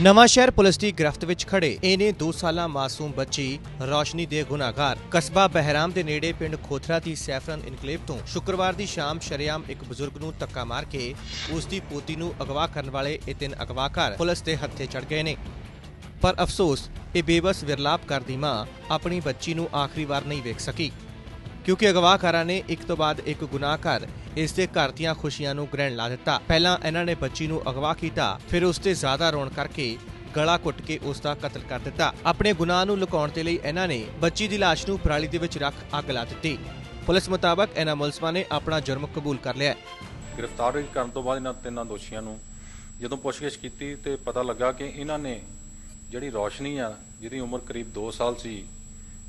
ਨਵਾਂ ਸ਼ਹਿਰ ਪੁਲਿਸ ਦੀ ਗ੍ਰਿਫਤ ਵਿੱਚ ਖੜੇ। ਇਹਨੇ 2 ਸਾਲਾਂ ਮਾਸੂਮ ਬੱਚੀ ਰੌਸ਼ਨੀ ਦੇ ਗੁਨਾਹਗਾਰ, ਕਸਬਾ ਬਹਿਰਾਮ ਦੇ ਨੇੜੇ ਪਿੰਡ ਖੋਥਰਾ ਦੀ ਸੈਫਰਨ ਇਨਕਲੇਵ ਤੋਂ ਸ਼ੁੱਕਰਵਾਰ ਦੀ ਸ਼ਾਮ ਸ਼ਰੇਆਮ ਇੱਕ ਬਜ਼ੁਰਗ ਨੂੰ ਧੱਕਾ ਮਾਰ ਕੇ ਉਸ ਦੀ ਪੋਤੀ ਨੂੰ ਅਗਵਾ ਕਰਨ ਵਾਲੇ ਇਹ ਤਿੰਨ ਅਗਵਾਕਾਰ ਪੁਲਿਸ ਦੇ ਹੱਥੇ ਚੜ ਗਏ ਨੇ। ਪਰ ਅਫਸੋਸ, ਇਹ ਬੇਬਸ ਵਿਰਲਾਪ ਕਰਦੀ ਮਾਂ ਆਪਣੀ ਬੱਚੀ ਨੂੰ ਆਖਰੀ ਵਾਰ ਨਹੀਂ ਵੇਖ ਸਕੀ। ਕਿਉਂਕਿ ਅਗਵਾਕਾਰਾਂ ਨੇ ਇੱਕ ਤੋਂ ਬਾਅਦ ਇੱਕ ਗੁਨਾਹ ਕਰ ਇਸ ਦੇ ਘਰ ਦੀਆਂ ਖੁਸ਼ੀਆਂ ਨੂੰ ਗ੍ਰਹਿਣ ਲਾ ਦਿੱਤਾ। ਪਹਿਲਾਂ ਇਹਨਾਂ ਨੇ ਬੱਚੀ ਨੂੰ ਅਗਵਾ ਕੀਤਾ, ਫਿਰ ਉਸ ਤੇ ਜ਼ਿਆਦਾ ਰੋਣ ਕਰਕੇ ਗਲਾ ਘੁੱਟ ਕੇ ਉਸ ਦਾ ਕਤਲ ਕਰ ਦਿੱਤਾ। ਆਪਣੇ ਗੁਨਾਹ ਨੂੰ ਲੁਕਾਉਣ ਦੇ ਲਈ ਇਹਨਾਂ ਨੇ ਬੱਚੀ ਦੀ ਲਾਸ਼ ਨੂੰ ਪਰਾਲੀ ਦੇ ਵਿੱਚ ਰੱਖ ਅੱਗ ਲਾ ਦਿੱਤੀ। ਪੁਲਿਸ ਮੁਤਾਬਕ ਇਹਨਾਂ ਮੁਲਜ਼ਮਾਂ ਨੇ ਆਪਣਾ ਜੁਰਮ ਕਬੂਲ ਕਰ ਲਿਆ। ਗ੍ਰਿਫ਼ਤਾਰ ਕਰਨ ਤੋਂ ਬਾਅਦ ਇਹਨਾਂ ਤਿੰਨਾਂ ਦੋਸ਼ੀਆਂ ਨੂੰ ਜਦੋਂ ਪੁੱਛਗਿੱਛ ਕੀਤੀ ਤੇ ਪਤਾ ਲੱਗਾ ਕਿ ਇਹਨਾਂ ਨੇ ਜਿਹੜੀ ਰੋਸ਼ਨੀ ਆ, ਜਿਹਦੀ ਉਮਰ ਕਰੀਬ 2 ਸਾਲ ਸੀ,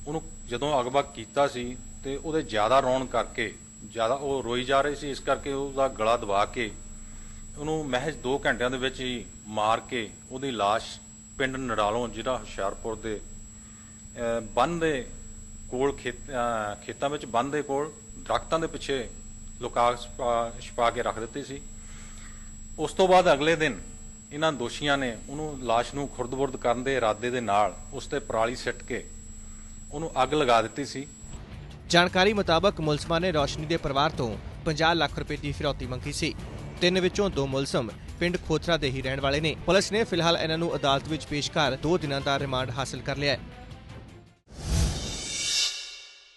ਉਹਨੂੰ ਜਦੋਂ ਅਗਵਾ ਕੀਤਾ ਸੀ ਤੇ ਉਹਦੇ ਜ਼ਿਆਦਾ ਰੌਣ ਕਰਕੇ, ਜ਼ਿਆਦਾ ਉਹ ਰੋਈ ਜਾ ਰਹੀ ਸੀ, ਇਸ ਕਰਕੇ ਉਹਦਾ ਗਲਾ ਦਬਾ ਕੇ, ਉਹਨੂੰ ਮਹਿਜ 2 ਘੰਟਿਆਂ ਦੇ ਵਿੱਚ ਹੀ ਮਾਰ ਕੇ ਉਹਦੀ ਲਾਸ਼ ਪਿੰਡ ਨੜਾਲੋਂ ਜਿਹੜਾ ਹੁਸ਼ਿਆਰਪੁਰ ਦੇ ਬੰਨ ਦੇ ਕੋਲ ਖੇਤ- ਖੇਤਾਂ ਵਿੱਚ, ਬੰਨ ਦੇ ਕੋਲ ਦਰਖਤਾਂ ਦੇ ਪਿੱਛੇ ਲੁਕਾ ਛਪਾ- ਛੁਪਾ ਕੇ ਰੱਖ ਦਿੱਤੀ ਸੀ। ਉਸ ਤੋਂ ਬਾਅਦ ਅਗਲੇ ਦਿਨ ਇਹਨਾਂ ਦੋਸ਼ੀਆਂ ਨੇ ਉਹਨੂੰ ਲਾਸ਼ ਨੂੰ ਖੁਰਦ-ਬੁਰਦ ਕਰਨ ਦੇ ਇਰਾਦੇ ਦੇ ਨਾਲ ਉਸ ਤੇ ਪਰਾਲੀ ਸਿੱਟ ਕੇ ਉਹਨੂੰ ਅੱਗ ਲਗਾ ਦਿੱਤੀ ਸੀ। ਜਾਣਕਾਰੀ ਮੁਤਾਬਕ ਮੁਲਜ਼ਮਾਂ ਨੇ ਰੌਸ਼ਨੀ ਦੇ ਪਰਿਵਾਰ ਤੋਂ 50 ਲੱਖ ਰੁਪਏ ਦੀ ਫਿਰੌਤੀ ਮੰਗੀ ਸੀ। ਤਿੰਨ ਵਿੱਚੋਂ ਦੋ ਮੁਲਜ਼ਮ ਪਿੰਡ ਖੋਥਰਾ ਦੇ ਹੀ ਰਹਿਣ ਵਾਲੇ ਨੇ। ਪੁਲਿਸ ਨੇ ਫਿਲਹਾਲ ਇਹਨਾਂ ਨੂੰ ਅਦਾਲਤ ਵਿੱਚ ਪੇਸ਼ ਕਰ 2 ਦਿਨਾਂ ਦਾ ਰਿਮਾਂਡ ਹਾਸਲ ਕਰ ਲਿਆ ਹੈ।